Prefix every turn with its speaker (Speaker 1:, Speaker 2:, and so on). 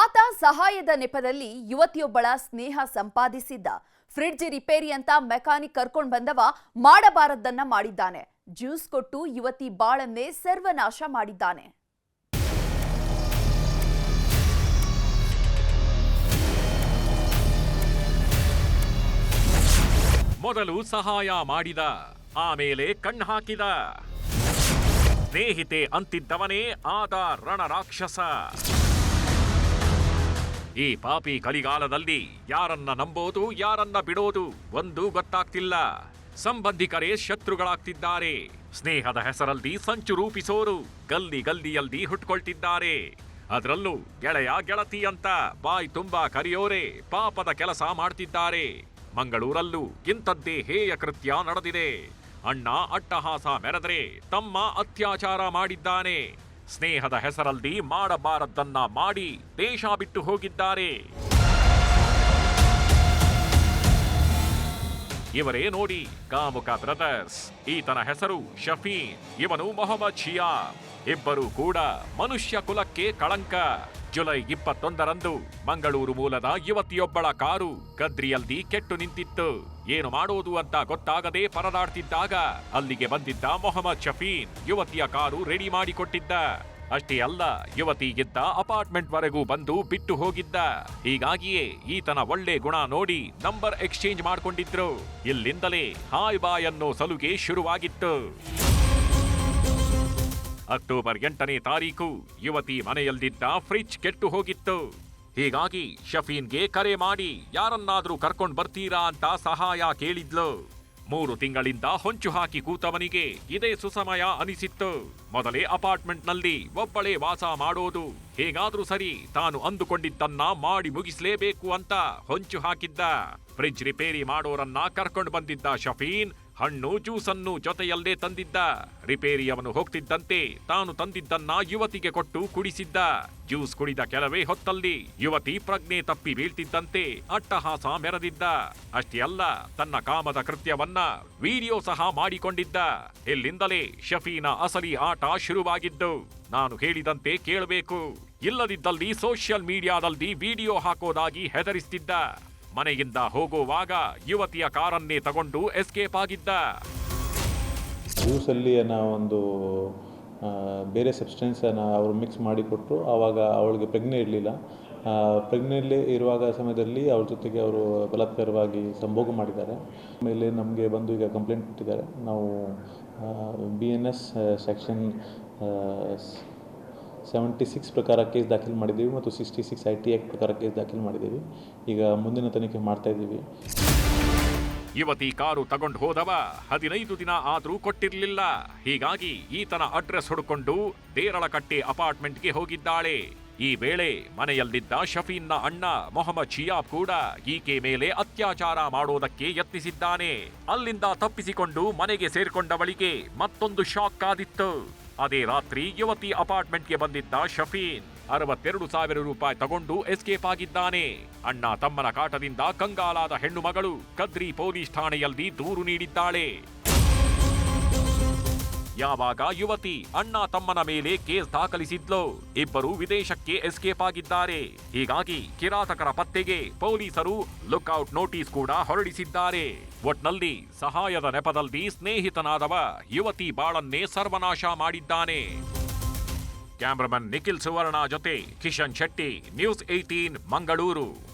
Speaker 1: ಆತ ಸಹಾಯದ ನೆಪದಲ್ಲಿ ಯುವತಿಯೊಬ್ಬಳ ಸ್ನೇಹ ಸಂಪಾದಿಸಿದ್ದ. ಫ್ರಿಡ್ಜ್ ರಿಪೇರಿ ಅಂತ ಮೆಕ್ಯಾನಿಕ್ ಕರ್ಕೊಂಡು ಬಂದವ ಮಾಡಬಾರದ್ದನ್ನ ಮಾಡಿದ್ದಾನೆ. ಜ್ಯೂಸ್ ಕೊಟ್ಟು ಯುವತಿ ಬಾಳನ್ನೇ ಸರ್ವನಾಶ ಮಾಡಿದ್ದಾನೆ.
Speaker 2: ಮೊದಲು ಸಹಾಯ ಮಾಡಿದ, ಆಮೇಲೆ ಕಣ್ಣು ಹಾಕಿದ. ಸ್ನೇಹಿತೆ ಅಂತಿದ್ದವನೇ ಆದ ರಣರಾಕ್ಷಸ. ಈ ಪಾಪಿ ಕಲಿಗಾಲದಲ್ಲಿ ಯಾರನ್ನ ನಂಬೋದು, ಯಾರನ್ನ ಬಿಡೋದು ಒಂದೂ ಗೊತ್ತಾಗ್ತಿಲ್ಲ. ಸಂಬಂಧಿಕರೇ ಶತ್ರುಗಳಾಗ್ತಿದ್ದಾರೆ. ಸ್ನೇಹದ ಹೆಸರಲ್ಲಿ ಸಂಚು ರೂಪಿಸೋರು ಗಲ್ಲಿ ಗಲ್ಲಿಯಲ್ಲಿ ಹುಟ್ಕೊಳ್ತಿದ್ದಾರೆ. ಅದರಲ್ಲೂ ಗೆಳೆಯ ಗೆಳತಿ ಅಂತ ಬಾಯಿ ತುಂಬಾ ಕರೆಯೋರೆ ಪಾಪದ ಕೆಲಸ ಮಾಡ್ತಿದ್ದಾರೆ. ಮಂಗಳೂರಲ್ಲೂ ಇಂಥದ್ದೇ ಹೇಯ ಕೃತ್ಯ ನಡೆದಿದೆ. ಅಣ್ಣ ಅಟ್ಟಹಾಸ ಮೆರೆದರೆ ತಮ್ಮ ಅತ್ಯಾಚಾರ ಮಾಡಿದ್ದಾನೆ. ಸ್ನೇಹದ ಹೆಸರಲ್ಲಿ ಮಾಡಬಾರದ್ದನ್ನ ಮಾಡಿ ದೇಶ ಬಿಟ್ಟು ಹೋಗಿದ್ದಾರೆ. ಇವರೇ ನೋಡಿ, ಕಾಮುಕ ಬ್ರದರ್ಸ್, ಈತನ ಹೆಸರು ಶಫೀನ್, ಇವನು ಮೊಹಮ್ಮದ್ ಶಿಯಾ, ಇಬ್ಬರು ಕೂಡ ಮನುಷ್ಯ ಕುಲಕ್ಕೆ ಕಳಂಕ. ಜುಲೈ ಇಪ್ಪತ್ತೊಂದರಂದು ಮಂಗಳೂರು ಮೂಲದ ಯುವತಿಯೊಬ್ಬಳ ಕಾರು ಗದ್ರಿಯಲ್ಲಿ ಕೆಟ್ಟು ನಿಂತಿತ್ತು. ಏನು ಮಾಡುವುದು ಅಂತ ಗೊತ್ತಾಗದೆ ಪರದಾಡ್ತಿದ್ದಾಗ ಅಲ್ಲಿಗೆ ಬಂದಿದ್ದ ಮೊಹಮ್ಮದ್ ಶಫೀನ್ ಯುವತಿಯ ಕಾರು ರೆಡಿ ಮಾಡಿಕೊಟ್ಟಿದ್ದ. ಅಷ್ಟೇ ಅಲ್ಲ, ಯುವತಿ ಇದ್ದ ಅಪಾರ್ಟ್ಮೆಂಟ್ ವರೆಗೂ ಬಂದು ಬಿಟ್ಟು ಹೋಗಿದ್ದ. ಹೀಗಾಗಿಯೇ ಈತನ ಒಳ್ಳೆ ಗುಣ ನೋಡಿ ನಂಬರ್ ಎಕ್ಸ್ಚೇಂಜ್ ಮಾಡಿಕೊಂಡಿದ್ರು. ಇಲ್ಲಿಂದಲೇ ಹಾಯ್ ಬಾಯ್ ಅನ್ನೋ ಸಲುಗೆ ಶುರುವಾಗಿತ್ತು. ಅಕ್ಟೋಬರ್ ಎಂಟನೇ ತಾರೀಕು ಯುವತಿ ಮನೆಯಲ್ಲಿದ್ದ ಫ್ರಿಜ್ ಕೆಟ್ಟು ಹೋಗಿತ್ತು. ಹೀಗಾಗಿ ಶಫೀನ್ಗೆ ಕರೆ ಮಾಡಿ ಯಾರನ್ನಾದರೂ ಕರ್ಕೊಂಡು ಬರ್ತೀರಾ ಅಂತ ಸಹಾಯ ಕೇಳಿದ್ಲು. ಮೂರು ತಿಂಗಳಿಂದ ಹೊಂಚು ಹಾಕಿ ಕೂತವನಿಗೆ ಇದೇ ಸುಸಮಯ ಅನಿಸಿತ್ತು. ಮೊದಲೇ ಅಪಾರ್ಟ್ಮೆಂಟ್ನಲ್ಲಿ ಒಬ್ಬಳೇ ವಾಸ ಮಾಡೋದು, ಹೇಗಾದ್ರೂ ಸರಿ ತಾನು ಅಂದುಕೊಂಡಿದ್ದನ್ನ ಮಾಡಿ ಮುಗಿಸ್ಲೇಬೇಕು ಅಂತ ಹೊಂಚು ಹಾಕಿದ್ದ. ಫ್ರಿಜ್ ರಿಪೇರಿ ಮಾಡೋರನ್ನ ಕರ್ಕೊಂಡು ಬಂದಿದ್ದ ಶಫೀನ್ ಹಣ್ಣು ಜ್ಯೂಸನ್ನು ಜೊತೆಯಲ್ಲೇ ತಂದಿದ್ದ. ರಿಪೇರಿಯವನು ಹೋಗ್ತಿದ್ದಂತೆ ತಾನು ತಂದಿದ್ದನ್ನ ಯುವತಿಗೆ ಕೊಟ್ಟು ಕುಡಿಸಿದ್ದ. ಜ್ಯೂಸ್ ಕುಡಿದ ಕೆಲವೇ ಹೊತ್ತಲ್ಲಿ ಯುವತಿ ಪ್ರಜ್ಞೆ ತಪ್ಪಿ ಬೀಳ್ತಿದ್ದಂತೆ ಅಟ್ಟಹಾಸ ಮೆರೆದಿದ್ದ. ಅಷ್ಟೇ ಅಲ್ಲ, ತನ್ನ ಕಾಮದ ಕೃತ್ಯವನ್ನ ವಿಡಿಯೋ ಸಹ ಮಾಡಿಕೊಂಡಿದ್ದ. ಇಲ್ಲಿಂದಲೇ ಶಫೀನ ಅಸಲಿ ಆಟ ಶುರುವಾಗಿದ್ದು, ನಾನು ಹೇಳಿದಂತೆ ಕೇಳಬೇಕು. ಇಲ್ಲದಿದ್ದಲ್ಲಿ ಸೋಷಿಯಲ್ ಮೀಡಿಯಾದಲ್ಲಿ ವಿಡಿಯೋ ಹಾಕೋದಾಗಿ ಹೆದರಿಸ್ತಿದ್ದ. ಮನೆಯಿಂದ ಹೋಗುವಾಗ ಯುವತಿಯ ಕಾರನ್ನೇ ತಗೊಂಡು ಎಸ್ಕೇಪ್ ಆಗಿದ್ದ.
Speaker 3: ಜ್ಯೂಸಲ್ಲಿ ಏನೋ ಒಂದು ಬೇರೆ ಸಬ್ಸ್ಟೆನ್ಸನ್ನು ಅವರು ಮಿಕ್ಸ್ ಮಾಡಿಕೊಟ್ಟು ಆವಾಗ ಅವಳಿಗೆ ಪ್ರಜ್ಞೆ ಇರಲಿಲ್ಲ. ಪ್ರಜ್ಞೆಯಲ್ಲಿ ಇರುವಾಗ ಸಮಯದಲ್ಲಿ ಅವ್ರ ಜೊತೆಗೆ ಅವರು ಬಲಾತ್ಕಾರವಾಗಿ ಸಂಭೋಗ ಮಾಡಿದ್ದಾರೆ. ಆಮೇಲೆ ನಮಗೆ ಬಂದು ಈಗ ಕಂಪ್ಲೇಂಟ್ ಕೊಟ್ಟಿದ್ದಾರೆ. ನಾವು B N S section seventy six ಪ್ರಕಾರ ಕೇಸ್ ದಾಖಲು ಮಾಡಿದ್ದೀವಿ ಮತ್ತು sixty six I T act ಪ್ರಕಾರ ಕೇಸ್ ದಾಖಲು ಮಾಡಿದ್ದೀವಿ. ಈಗ ಮುಂದಿನ ತನಿಖೆ ಮಾಡ್ತಾ ಇದ್ದೀವಿ.
Speaker 2: ಯುವತಿ ಕಾರು ತಗೊಂಡು ಹೋದವ, ಹದಿನೈದು ದಿನ ಆದರೂ ಕೊಟ್ಟಿರಲಿಲ್ಲ. ಹೀಗಾಗಿ ಈತನ ಅಡ್ರೆಸ್ ಹುಡುಕೊಂಡು ದೇರಳಕಟ್ಟೆ ಅಪಾರ್ಟ್ಮೆಂಟ್ಗೆ ಹೋಗಿದ್ದಾಳೆ. ಈ ವೇಳೆ ಮನೆಯಲ್ಲಿದ್ದ ಶಫೀನ್ನ ಅಣ್ಣ ಮೊಹಮ್ಮದ್ ಶಿಯಾಬ್ ಕೂಡ ಈಕೆ ಮೇಲೆ ಅತ್ಯಾಚಾರ ಮಾಡೋದಕ್ಕೆ ಯತ್ನಿಸಿದ್ದಾನೆ. ಅಲ್ಲಿಂದ ತಪ್ಪಿಸಿಕೊಂಡು ಮನೆಗೆ ಸೇರ್ಕೊಂಡವಳಿಗೆ ಮತ್ತೊಂದು ಶಾಕ್ ಕಾದಿತ್ತು ಅದೇ ರಾತ್ರಿ ಯುವತಿ ಅಪಾರ್ಟ್ಮೆಂಟ್ಗೆ ಬಂದಿದ್ದ ಶಫೀನ್ ಅರವತ್ತೆರಡು ಸಾವಿರ ರೂಪಾಯಿ ತಗೊಂಡು ಎಸ್ಕೇಪ್ ಆಗಿದ್ದಾನೆ. ಅಣ್ಣ ತಮ್ಮನ ಕಾಟದಿಂದ ಕಂಗಾಲಾದ ಹೆಣ್ಣು ಮಗಳು ಕದ್ರಿ ಪೊಲೀಸ್ ಠಾಣೆಯಲ್ಲಿ ದೂರು ನೀಡಿದ್ದಾಳೆ. ಯಾವಾಗ ಯುವತಿ ಅಣ್ಣ ತಮ್ಮನ ಮೇಲೆ ಕೇಸ್ ದಾಖಲಿಸಿದ್ಲು? ಇಬ್ಬರು ವಿದೇಶಕ್ಕೆ ಎಸ್ಕೇಪ್ ಆಗಿದ್ದಾರೆ. ಹೀಗಾಗಿ ಕಿರಾತಕರ ಪತ್ತೆಗೆ ಪೊಲೀಸರು ಲುಕ್ಔಟ್ ನೋಟಿಸ್ ಕೂಡ ಹೊರಡಿಸಿದ್ದಾರೆ. ಒಟ್ನಲ್ಲಿ ಸಹಾಯದ ನೆಪದಲ್ಲಿ ಸ್ನೇಹಿತನಾದವ ಯುವತಿ ಬಾಳನ್ನೇ ಸರ್ವನಾಶ ಮಾಡಿದ್ದಾನೆ. ಕ್ಯಾಮ್ರಾಮನ್ ನಿಖಿಲ್ ಸುವರ್ಣ ಜೊತೆ ಕಿಶನ್ ಶೆಟ್ಟಿ, ನ್ಯೂಸ್ ಏಟೀನ್ ಮಂಗಳೂರು.